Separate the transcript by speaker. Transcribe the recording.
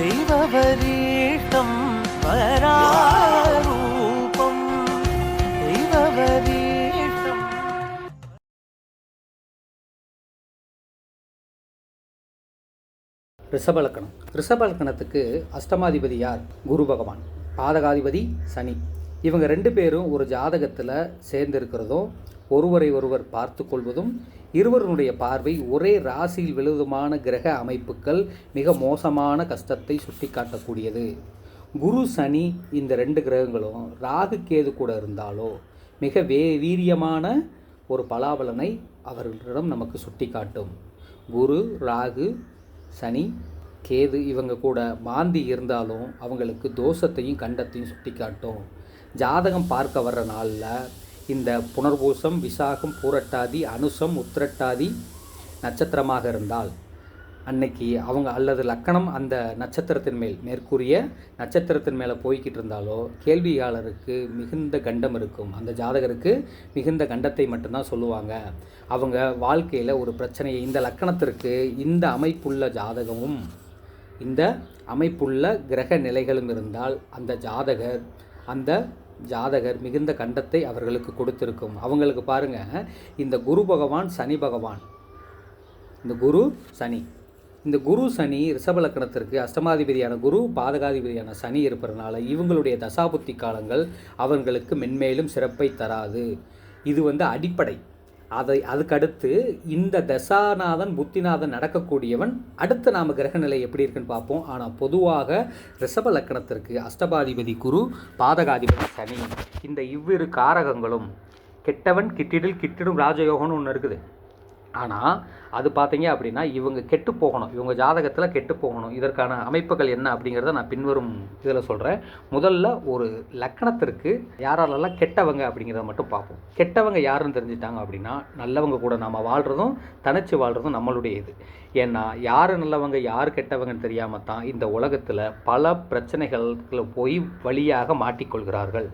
Speaker 1: தெய்வவரீஷம் பராரூபம் தெய்வவரீ ரிஷபலக்கணம். ரிஷபலக்கணத்துக்கு அஷ்டமாதிபதி யார்? குரு பகவான். பாதகாதிபதி சனி. இவங்க ரெண்டு பேரும் ஒரு ஜாதகத்தில் சேர்ந்திருக்கிறதும் ஒருவரை ஒருவர் பார்த்து கொள்வதும் இருவருடைய பார்வை ஒரே ராசியில் விழுதுமான கிரக அமைப்புகள் மிக மோசமான கஷ்டத்தை சுட்டிக்காட்டக்கூடியது. குரு சனி இந்த ரெண்டு கிரகங்களும் ராகு கேது கூட இருந்தாலோ மிக வே வீரியமான ஒரு பலாபலனை அவர்களிடம் நமக்கு சுட்டிக்காட்டும். குரு ராகு சனி கேது இவங்க கூட மாந்தி இருந்தாலும் அவங்களுக்கு தோஷத்தையும் கண்டத்தையும் சுட்டிக்காட்டும். ஜாதகம் பார்க்க வர்ற நாளில் இந்த புனர்பூசம் விசாகம் பூரட்டாதி அனுசம் உத்திரட்டாதி நட்சத்திரமாக இருந்தால் அன்னைக்கு அவங்க அல்லது லக்கணம் அந்த நட்சத்திரத்தின் மேல் மேற்கூறிய நட்சத்திரத்தின் மேலே போய்கிட்டு இருந்தாலோ கேள்வியாளருக்கு மிகுந்த கண்டம் இருக்கும். அந்த ஜாதகருக்கு மிகுந்த கண்டத்தை மட்டும்தான் சொல்லுவாங்க. அவங்க வாழ்க்கையில் ஒரு பிரச்சனையை இந்த லக்கணத்திற்கு இந்த அமைப்புள்ள ஜாதகமும் இந்த அமைப்புள்ள கிரக நிலைகளும் இருந்தால் அந்த ஜாதகர் அந்த ஜாதகர் மிகுந்த கண்டத்தை அவர்களுக்கு கொடுத்திருக்கும். அவங்களுக்கு பாருங்க இந்த குரு பகவான் சனி பகவான். இந்த குரு சனி. இந்த குரு சனி ரிஷபலக்கணத்திற்கு அஷ்டமாதிபதியான குரு பாதகாதிபதியான சனி இருப்பதனால இவங்களுடைய தசாபுத்தி காலங்கள் அவர்களுக்கு மென்மேலும் சிறப்பை தராது. இது வந்து அடிப்படை. அதை அதுக்கடுத்து இந்த தசாநாதன் புத்திநாதன் நடக்கக்கூடியவன் அடுத்து நாம் கிரகநிலை எப்படி இருக்குன்னு பார்ப்போம். ஆனால் பொதுவாக ரிஷப லக்கணத்திற்கு அஷ்டபாதிபதி குரு பாதகாதிபதி சனி இந்த இவ்விரு காரகங்களும் கெட்டவன் கிட்டிடில் கிட்டிடும் ராஜயோகம்னு ஒன்று இருக்குது. ஆனால் அது பார்த்தீங்க அப்படின்னா இவங்க கெட்டு போகணும். இவங்க ஜாதகத்தில் கெட்டு போகணும். இதற்கான அமைப்புகள் என்ன அப்படிங்கிறத நான் பின்வரும் இதில் சொல்கிறேன் முதல்ல ஒரு லக்கணத்திற்கு யாராலெல்லாம் கெட்டவங்க அப்படிங்கிறத மட்டும் பார்ப்போம். கெட்டவங்க யாருன்னு தெரிஞ்சுட்டாங்க அப்படின்னா நல்லவங்க கூட நாம் வாழ்கிறதும் தனிச்சு வாழ்கிறதும் நம்மளுடைய இது. ஏன்னா யார் நல்லவங்க யார் கெட்டவங்கன்னு தெரியாமல் தான் இந்த உலகத்தில் பல பிரச்சனைகளில் போய் வழியாக மாட்டிக்கொள்கிறார்கள்